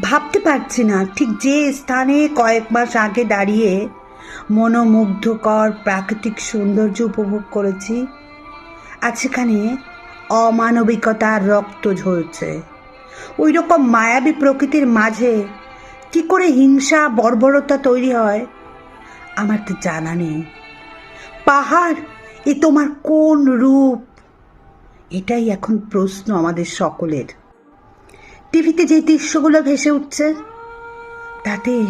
ভাবতে পারছি না। ঠিক যে স্থানে কয়েক মাস আগে দাঁড়িয়ে মনোমুগ্ধকর প্রাকৃতিক সৌন্দর্য উপভোগ করেছি আজ সেখানে অমানবিকতার রক্ত ঝরছে। ওই রকম মায়াবী প্রকৃতির মাঝে কি করে হিংসা, বর্বরতা তৈরি হয়, আমার তো জানা নেই। পাহাড়, এ তোমার কোন রূপ? এটাই এখন প্রশ্ন আমাদের সকলের। টিভিতে যে দৃশ্যগুলো ভেসে উঠছে, তাতে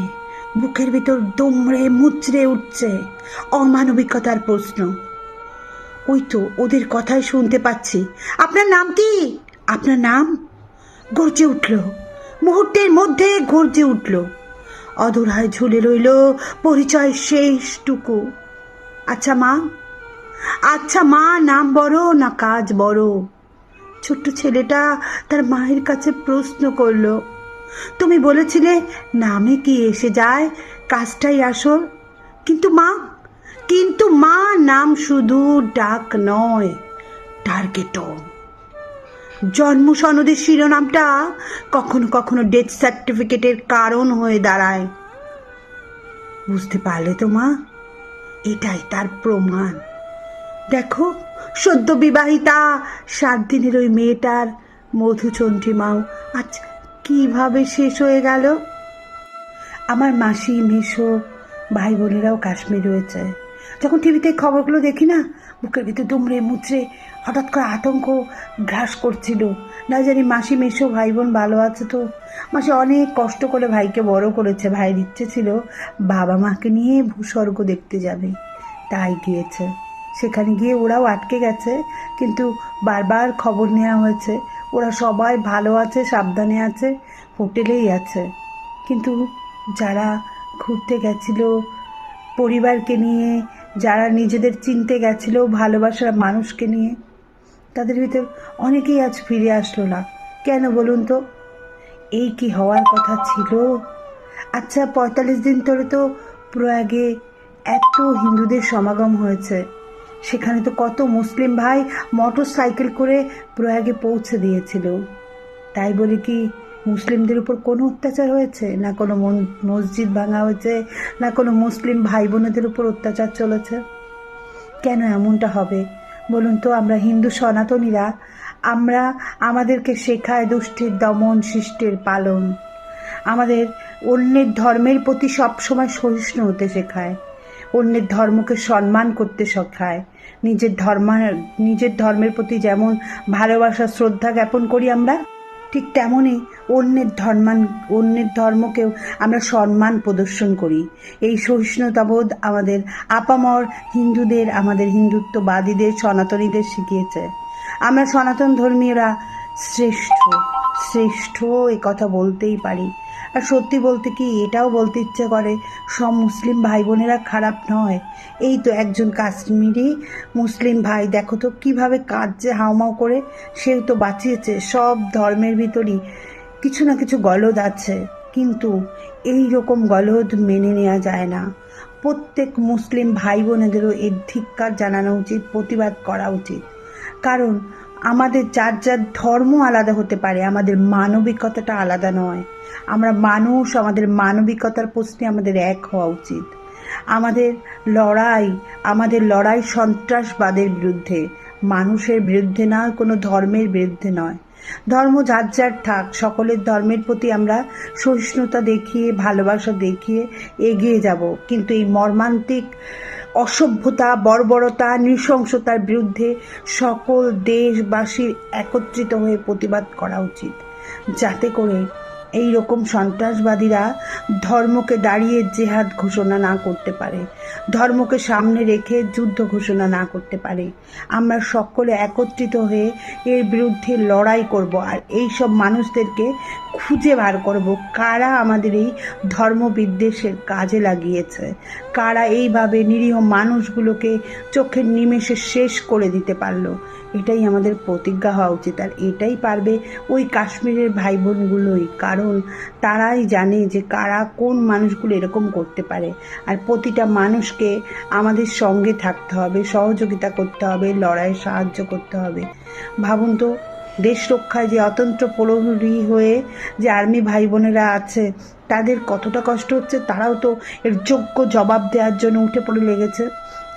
বুকের ভিতর দুমড়ে মুচড়ে উঠছে অমানবিকতার প্রশ্ন। ওই তো ওদের কথাই শুনতে পাচ্ছি। আপনার নাম কি? আপনার নাম? গর্জে উঠল। মুহূর্তের মধ্যে গর্জে উঠল। অধরায় ঝুলে রইল পরিচয় শেষটুকু। আচ্ছা মা? আচ্ছা মা, নাম বড় না কাজ বড়? ছোট্ট ছেলেটা তার মায়ের কাছে প্রশ্ন করল। তুমি বলেছিলে নামে কি এসে যায়, কাজটাই আসল। কিন্তু মা কিন্তু মা নাম শুধু ডাক নয়, টার্গেটও। জন্ম সনদের শিরোনামটা কখনো কখনো ডেথ সার্টিফিকেটের কারণ হয়ে দাঁড়ায়। বুঝতে পারলে তো মা, এটাই তার প্রমাণ। দেখো, সদ্য বিবাহিতা সাত দিনের ওই মেয়েটার মধুচন্দ্রিমাও। আজ কীভাবে শেষ হয়ে গেল? আমার মাসি, মেশো ভাই বোনেরাও কাশ্মীর রয়েছে। যখন টিভিতে খবরগুলো দেখি না, বুকের ভিতরে দুমড়ে মুচড়ে হঠাৎ করে আতঙ্ক গ্রাস করছিল। না জানি মাসি, মেশো ভাই বোন ভালো আছে তো? মাসি অনেক কষ্ট করে ভাইকে বড় করেছে। ভাইয়ের ইচ্ছে ছিল বাবা মাকে নিয়ে ভূস্বর্গ দেখতে যাবে। তাই গিয়েছে। সেখানে গিয়ে ওরাও আটকে গেছে, কিন্তু বারবার খবর নেওয়া হয়েছে। ওরা সবাই ভালো আছে, সাবধানে আছে, হোটেলেই আছে। কিন্তু যারা ঘুরতে গেছিল, পরিবারকে নিয়ে, যারা নিজেদের চিনতে গেছিল, ভালোবাসার মানুষকে নিয়ে, তাদের ভিতর অনেকেই আজ ফিরে আসলো না। কেন বলুন তো? এই কি হওয়ার কথা ছিল? আচ্ছা পঁয়তাল্লিশ দিন ধরে তো প্রয়াগে এত হিন্দুদের সমাগম হয়েছে। সেখানে তো কত মুসলিম ভাই মোটর সাইকেল করে প্রয়াগে পৌঁছে দিয়েছিল। তাই বলে কি, মুসলিমদের উপর কোনো অত্যাচার হয়েছে? না কোনো মসজিদ ভাঙা হয়েছে? না কোনো মুসলিম ভাই বোনেদের উপর অত্যাচার চলেছে? কেন এমনটা হবে? বলুন তো, আমরা হিন্দু সনাতনীরা, আমরা আমাদেরকে শেখায় দুষ্টির দমন শিষ্টের পালন। আমাদের অন্যের ধর্মের প্রতি সবসময় সহিষ্ণু হতে শেখায়। অন্যের ধর্মকে সম্মান করতে শেখায় নিজের ধর্ম, নিজের ধর্মের প্রতি যেমন ভালোবাসা, শ্রদ্ধা জ্ঞাপন করি আমরা, ঠিক তেমনই অন্যের ধর্মান, অন্যের ধর্মকেও আমরা সম্মান প্রদর্শন করি। এই সহিষ্ণুতাবোধ আমাদের আপামর হিন্দুদের, আমাদের হিন্দুত্ববাদীদের, সনাতনীদের শিখিয়েছে। আমরা সনাতন ধর্মীয়রা শ্রেষ্ঠ শ্রেষ্ঠ এ কথা বলতেই পারি। আর সত্যি বলতে কি, এটাও বলতে ইচ্ছে করে, সব মুসলিম ভাই বোনেরা খারাপ নয়। এই তো একজন কাশ্মীরি মুসলিম ভাই, দেখো তো কীভাবে কাঁদছে হাউমাউ করে, সেও তো বাঁচিয়েছে, সব ধর্মের ভিতরই কিছু না কিছু গলদ আছে। কিন্তু এই রকম গলদ মেনে নেওয়া যায় না। প্রত্যেক মুসলিম ভাই বোনেদেরও এর ধিক্কার জানানো উচিত, প্রতিবাদ করা উচিত। কারণ আমাদের যার যার ধর্ম আলাদা হতে পারে, আমাদের মানবিকতাটা আলাদা নয়। আমরা মানুষ, আমাদের মানবিকতার প্রশ্নে আমাদের এক হওয়া উচিত। আমাদের লড়াই আমাদের লড়াই সন্ত্রাসবাদের বিরুদ্ধে, মানুষের বিরুদ্ধে নয় কোনো ধর্মের বিরুদ্ধে নয়। ধর্ম যার যার থাক, সকলের ধর্মের প্রতি আমরা সহিষ্ণুতা দেখিয়ে, ভালোবাসা দেখিয়ে এগিয়ে যাব। কিন্তু এই মর্মান্তিক অসভ্যতা বর্বরতা নৃশংসতার বিরুদ্ধে সকল দেশবাসীর একত্রিত হয়ে প্রতিবাদ করা উচিত। যাতে করে এই রকম সন্ত্রাসবাদীরা ধর্মকে দাঁড়িয়ে জেহাদ ঘোষণা না করতে পারে, ধর্মকে সামনে রেখে যুদ্ধ ঘোষণা না করতে পারে। আমরা সকলে একত্রিত হয়ে এর বিরুদ্ধে লড়াই করব আর এই সব মানুষদেরকে খুঁজে বার করব কারা আমাদের এই ধর্ম বিদ্বেষের কাজে লাগিয়েছে, কারা এইভাবে নিরীহ মানুষগুলোকে চোখের নিমেষে শেষ করে দিতে পারল। এটাই আমাদের প্রতিজ্ঞা হওয়া উচিত আর এটাই পারবে ওই কাশ্মীরের ভাই বোনগুলোই কারণ তারাই জানে যে কারা কোন মানুষগুলো এরকম করতে পারে। আর প্রতিটা মানুষকে আমাদের সঙ্গে থাকতে হবে, সহযোগিতা করতে হবে, লড়াইয়ে সাহায্য করতে হবে। ভাবুন তো, দেশ রক্ষায় যে অতন্ত্র প্রহরী হয়ে যে আর্মি ভাই বোনেরা আছে, তাদের কতটা কষ্ট হচ্ছে তারাও তো এর যোগ্য জবাব দেওয়ার জন্য উঠে পড়ে লেগেছে।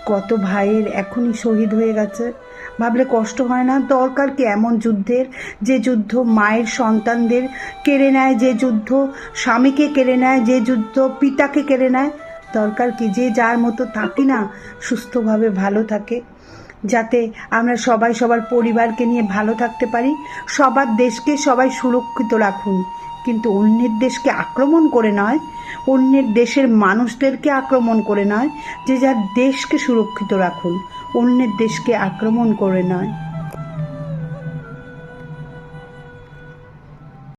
কত ভাইয়ের এখনই শহীদ হয়ে গেছে। ভাবলে কষ্ট হয় না। দরকার কি এমন যুদ্ধের? যে যুদ্ধ মায়ের সন্তানদের কেড়ে নেয়, যে যুদ্ধ স্বামীকে কেড়ে নেয়, যে যুদ্ধ পিতাকে কেড়ে নেয়। দরকার কি যে যার মতো থাকি না, সুস্থভাবে ভালো থাকে। যাতে আমরা সবাই সবার পরিবারকে নিয়ে ভালো থাকতে পারি, সবার দেশকে সবাই সুরক্ষিত রাখুন। কিন্তু অন্যের দেশকে আক্রমণ করে নয়, অন্যের দেশের মানুষদেরকে আক্রমণ করে নয়, যে যার দেশকে সুরক্ষিত রাখুন, অন্যের দেশকে আক্রমণ করে নয়।